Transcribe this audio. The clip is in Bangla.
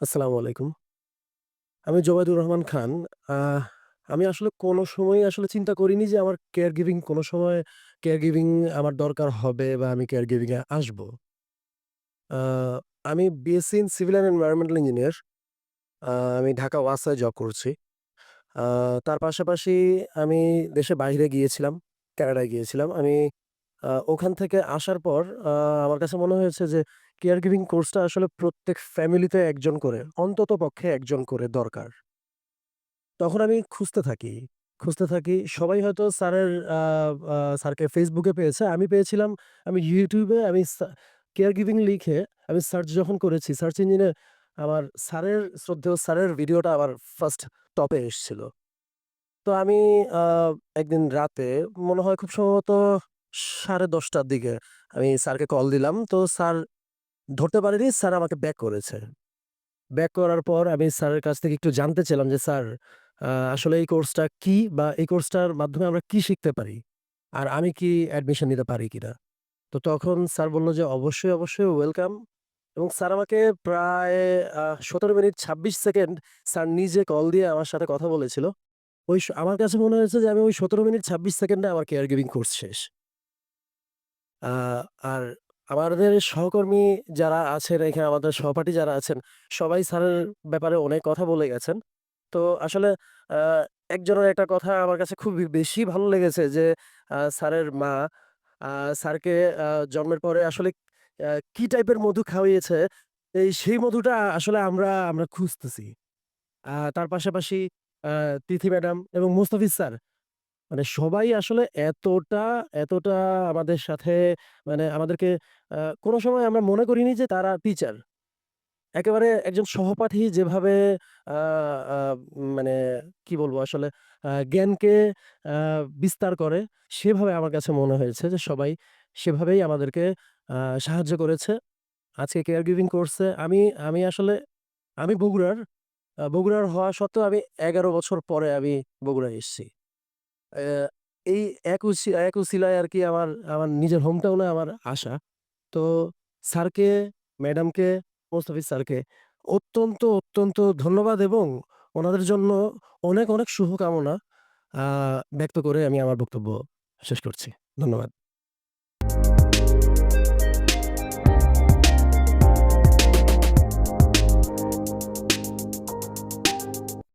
আসসালামু আলাইকুম। আমি জোবায়দুর রহমান খান। আমি আসলে কোনো সময়ই আসলে চিন্তা করিনি যে আমার কেয়ার গিভিং কোনো সময় কেয়ার গিভিং আমার দরকার হবে বা আমি কেয়ার গিভিং এ আসব। আমি BSc in civil and environmental engineer. আমি ঢাকা ওয়াসায় জব করছি। তার পাশাপাশি আমি দেশের বাইরে গিয়েছিলাম, কানাডায় গিয়েছিলাম। আমি ওখান থেকে আসার পর আমার কাছে মনে হয়েছে যে কেয়ার গিভিং কোর্সটা আসলে প্রত্যেক ফ্যামিলিতে একজন করে, অন্তত পক্ষে একজন করে দরকার। তখন আমি খুঁজতে থাকি, খুঁজতে থাকি। সবাই হয়তো স্যারের স্যারকে ফেসবুকে পেয়েছে। আমি পেয়েছিলাম আমি ইউটিউবে আমি কেয়ার গিভিং লিখে আমি সার্চ যখন করেছি, সার্চ ইঞ্জিনে আমার স্যারের শ্রদ্ধেয় স্যারের ভিডিওটা আমার ফার্স্ট টপে এসছিল। তো আমি একদিন রাতে মনে হয় খুব সম্ভবত সাড়ে দশটার দিকে আমি স্যারকে কল দিলাম। তো স্যার ধরতে পারিনি স্যার আমাকে ব্যাক করেছে। ব্যাক করার পর আমি স্যারের কাছ থেকে একটু জানতে চাইলাম যে, "স্যার আসলে এই কোর্সটা কি? বা এই কোর্সটার মাধ্যমে আমরা কি শিখতে পারি? আর আমি কি অ্যাডমিশন নিতে পারি কিনা?" তো তখন স্যার বলল যে, "অবশ্যই, অবশ্যই ওয়েলকাম" এবং স্যার আমাকে প্রায় সতেরো মিনিট ২৬ সেকেন্ড স্যার নিজে কল দিয়ে আমার সাথে কথা বলেছিল। ওই আমার কাছে মনে হয়েছে যে আমি ওই ১৭ মিনিট ২৬ সেকেন্ডে আমার কেয়ার গিভিং কোর্স শেষ। আর আমাদের সহকর্মী যারা আছেন এখানে আমাদের সহপাঠী যারা আছেন, সবাই স্যারের ব্যাপারে অনেক কথা বলে গেছেন। তো আসলে একজনের একটা কথা আমার কাছে খুব বেশি ভালো লেগেছে যে স্যারের মা স্যারকে জন্মের পরে আসলে কি টাইপের মধু খাওয়িয়েছে, এই সেই মধুটা আসলে আমরা, আমরা খুঁজতেছি। তার পাশাপাশি তিথি ম্যাডাম এবং মুস্তাফিজ স্যার মানে সবাই আসলে এতটা, এতটা আমাদের সাথে মানে আমাদেরকে কোনো সময় আমরা মনে করিনি যে তারা টিচার। একেবারে একজন সহপাঠী যেভাবে মানে কি বলব আসলে জ্ঞানকে বিস্তার করে, সেভাবে আমার কাছে মনে হয়েছে যে সবাই সেভাবেই আমাদেরকে সাহায্য করেছে। আজকে কেয়ার গিভিং কোর্সে আমি আমি আসলে আমি বগুড়ার। বগুড়ার হওয়া সত্ত্বেও আমি ১১ বছর পরে আমি বগুড়ায় এসছি। এই এক উসি আর কি আমার, আমার নিজের হোম টাউনে আমার আসা। তো স্যারকে, ম্যাডামকে, মোস্তাফিজ স্যারকে অত্যন্ত, অত্যন্ত ধন্যবাদ এবং ওনাদের জন্য অনেক, অনেক শুভকামনা ব্যক্ত করে আমি আমার বক্তব্য শেষ করছি। ধন্যবাদ।